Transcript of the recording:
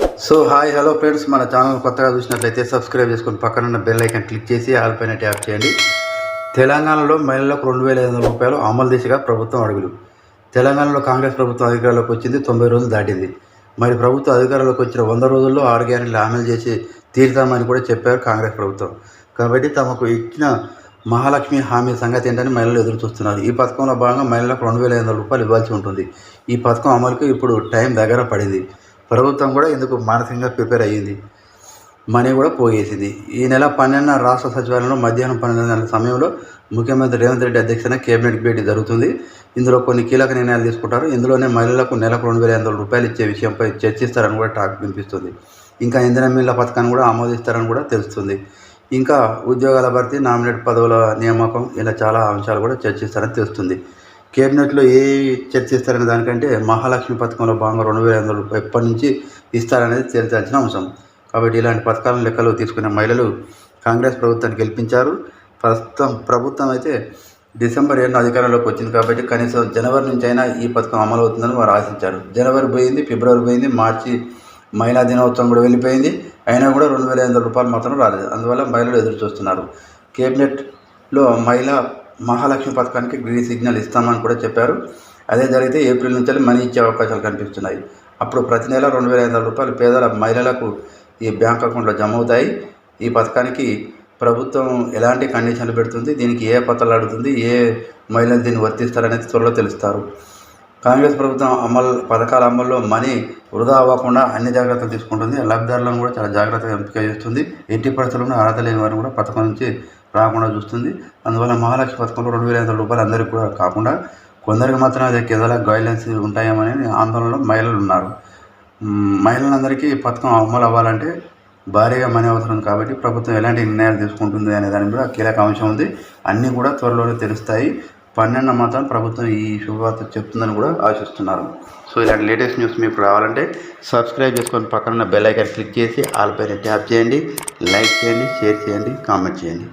So hi hello friends మన channel కొత్తగా చూసినట్లయితే సబ్స్క్రైబ్ చేసుకొని పక్కన ఉన్న బెల్ ఐకన్ క్లిక్ చేసి ఆల్ పైన ట్యాప్ చేయండి. తెలంగాణలో మహిళలకు రెండు వేల ఐదు వందల రూపాయలు అమలు దిశగా ప్రభుత్వం అడుగులు. తెలంగాణలో కాంగ్రెస్ ప్రభుత్వం అధికారంలోకి వచ్చింది తొంభై రోజులు దాటింది. మరి ప్రభుత్వం అధికారంలోకి వచ్చిన వంద రోజుల్లో ఆరు గ్యారెంటీలు అమలు చేసి తీరుతామని కూడా చెప్పారు కాంగ్రెస్ ప్రభుత్వం. కాబట్టి తమకు ఇచ్చిన మహాలక్ష్మి హామీ సంగతి ఏంటని మహిళలు ఎదురు చూస్తున్నారు. ఈ పథకంలో భాగంగా మహిళలకు రెండు వేల ఐదు వందల రూపాయలు ఇవ్వాల్సి ఉంటుంది. ఈ పథకం అమలుకు ఇప్పుడు టైం దగ్గర పడింది. ప్రభుత్వం కూడా ఇందుకు మానసికంగా ప్రిపేర్ అయ్యింది? మనీ కూడా పోగేసింది ఈ నెల పన్నెండున రాష్ట్ర సచివాలయంలో మధ్యాహ్నం పన్నెండు సమయంలో ముఖ్యమంత్రి రేవంత్ రెడ్డి అధ్యక్షతన కేబినెట్ భేటీ జరుగుతుంది. ఇందులో కొన్ని కీలక నిర్ణయాలు తీసుకుంటారు. ఇందులోనే మహిళలకు నెలకు రెండు వేల ఐదు వందల రూపాయలు ఇచ్చే విషయంపై చర్చిస్తారని కూడా టాక్ వినిపిస్తుంది. ఇంకా ఇంధన మిల్ల పథకాన్ని కూడా ఆమోదిస్తారని కూడా తెలుస్తుంది. ఇంకా ఉద్యోగాల భర్తీ నామినేట్ పదవుల నియామకం ఇలా చాలా అంశాలు కూడా చర్చిస్తారని తెలుస్తుంది. కేబినెట్లో ఏ చర్చిస్తారనే దానికంటే మహాలక్ష్మి పథకంలో భాగంగా రెండు వేల ఐదు వందల ఎప్పటి నుంచి ఇస్తారనేది తేల్చాల్సిన అంశం. కాబట్టి ఇలాంటి పథకాలను లెక్కలో తీసుకునే మహిళలు కాంగ్రెస్ ప్రభుత్వాన్ని గెలిపించారు. ప్రస్తుతం ప్రభుత్వం అయితే డిసెంబర్ ఏడున అధికారంలోకి వచ్చింది కాబట్టి కనీసం జనవరి నుంచి అయినా ఈ పథకం అమలు అవుతుందని వారు ఆశించారు. జనవరి పోయింది ఫిబ్రవరి పోయింది మార్చి మహిళా దినోత్సవం కూడా వెళ్ళిపోయింది. అయినా కూడా రెండు వేల ఐదు వందల రూపాయలు మాత్రం రాలేదు. అందువల్ల మహిళలు ఎదురు చూస్తున్నారు కేబినెట్లో మహిళా మహాలక్ష్మి పథకానికి గ్రీన్ సిగ్నల్ ఇస్తామని కూడా చెప్పారు. అదే జరిగితే ఏప్రిల్ నుంచి మనీ ఇచ్చే అవకాశాలు కనిపిస్తున్నాయి. అప్పుడు ప్రతి నెల రెండు వేల ఐదు వందల రూపాయలు పేదల మహిళలకు ఈ బ్యాంక్ అకౌంట్లో జమ అవుతాయి. ఈ పథకానికి ప్రభుత్వం ఎలాంటి కండిషన్లు పెడుతుంది దీనికి ఏ పత్రాలు అడుగుతుంది ఏ మహిళలు దీన్ని వర్తిస్తారనేది త్వరలో తెలుస్తారు. కాంగ్రెస్ ప్రభుత్వం అమలు పథకాల అమల్లో మనీ వృధా అవ్వకుండా అన్ని జాగ్రత్తలు తీసుకుంటుంది. లబ్ధిదారులను కూడా చాలా జాగ్రత్తగా ఎంపిక చేస్తుంది. ఎట్టి పరిస్థితుల్లో అర్హత లేని వారిని కూడా పథకం నుంచి రాకుండా చూస్తుంది. అందువల్ల మహాలక్ష్మి పథకంలో రెండు వేల ఐదు వందల రూపాయలు అందరికీ కూడా కాకుండా కొందరికి మాత్రం అదే కేవలం గైడ్లైన్స్ ఉంటాయేమని ఆందోళనలో మహిళలు ఉన్నారు. మహిళలందరికీ ఈ పథకం అమలు అవ్వాలంటే భారీగా మనీ అవసరం కాబట్టి ప్రభుత్వం ఎలాంటి నిర్ణయాలు తీసుకుంటుంది అనే దాని మీద కీలక అంశం ఉంది. అన్నీ కూడా త్వరలోనే తెలుస్తాయి. పన్నెండు మాత్రం ప్రభుత్వం ఈ శుభవార్త చెప్తుందని కూడా ఆశిస్తున్నారు. సో ఇలాంటి లేటెస్ట్ న్యూస్ మీకు రావాలంటే సబ్స్క్రైబ్ చేసుకొని పక్కన బెల్ ఐకాన్ క్లిక్ చేసి ఆల్ పైన ట్యాప్ చేయండి. లైక్ చేయండి షేర్ చేయండి కామెంట్ చేయండి.